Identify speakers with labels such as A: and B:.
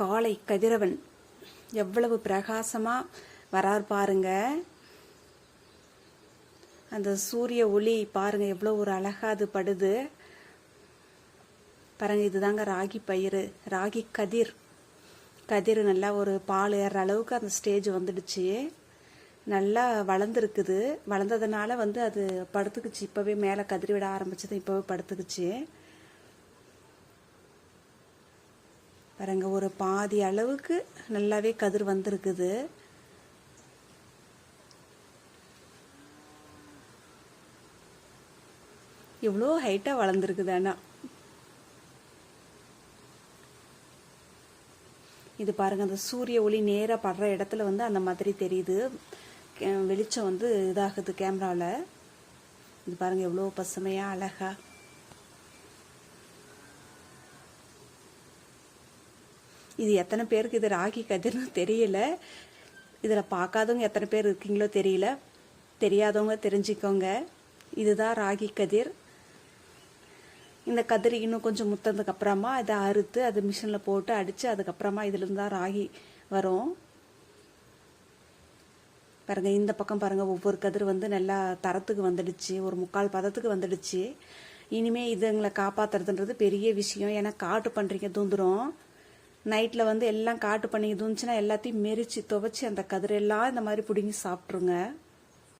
A: காலை கதிரவன். எவ்வளவு பிரகாசமாக வரார் பாருங்க. அந்த சூரிய ஒளி பாருங்க எவ்வளோ ஒரு அழகா அது படுது. பாருங்க இதுதாங்க ராகி பயிர் ராகி கதிர். கதிர் நல்லா ஒரு பால் ஏறுற அளவுக்கு அந்த ஸ்டேஜ் வந்துடுச்சு. நல்லா வளர்ந்துருக்குது. வளர்ந்ததுனால வந்து அது படுத்துக்குச்சு. இப்போவே மேலே கதிர் விட ஆரம்பிச்சது இப்போவே படுத்துக்குச்சு. பாருங்க ஒரு பாதி அளவுக்கு நல்லாவே கதிர் வந்திருக்குது. இவ்வளோ ஹைட்டாக வளர்ந்துருக்குது ஆனால் இது பாருங்கள் அந்த சூரிய ஒளி நேராக படுற இடத்துல வந்து அந்த மாதிரி தெரியுது. கே- வெளிச்சம் வந்து இதாகுது கேமராவில் இது பாருங்கள் எவ்வளோ பசுமையாக அழகாக இது எத்தனை பேருக்கு இது ராகி கதிர்னு தெரியல. இதில் பார்க்காதவங்க எத்தனை பேர் இருக்கீங்களோ தெரியல. தெரியாதவங்க தெரிஞ்சுக்கோங்க. இதுதான் ராகி கதிர். இந்த கதிர் இன்னும் கொஞ்சம் முத்ததுக்கு அப்புறமா இதை அறுத்து அது மிஷினில் போட்டு அடித்து அதுக்கப்புறமா இதுலேருந்து தான் ராகி வரும். பாருங்க இந்த பக்கம் பாருங்க ஒவ்வொரு கதிர் வந்து நல்லா தரத்துக்கு வந்துடுச்சு. ஒரு முக்கால் பதத்துக்கு வந்துடுச்சு. இனிமே இதுங்களை காப்பாத்துறதுன்றது பெரிய விஷயம். ஏன்னா காட்டு பண்ணுறீங்க தூந்துரும். நைட்டில் வந்து எல்லாம் காட்டு பண்ணி இருந்துச்சுன்னா எல்லாத்தையும் மெரிச்சு துவைச்சி அந்த கதிரெல்லாம் இந்த மாதிரி பிடுங்கி சாப்பிட்ருங்க.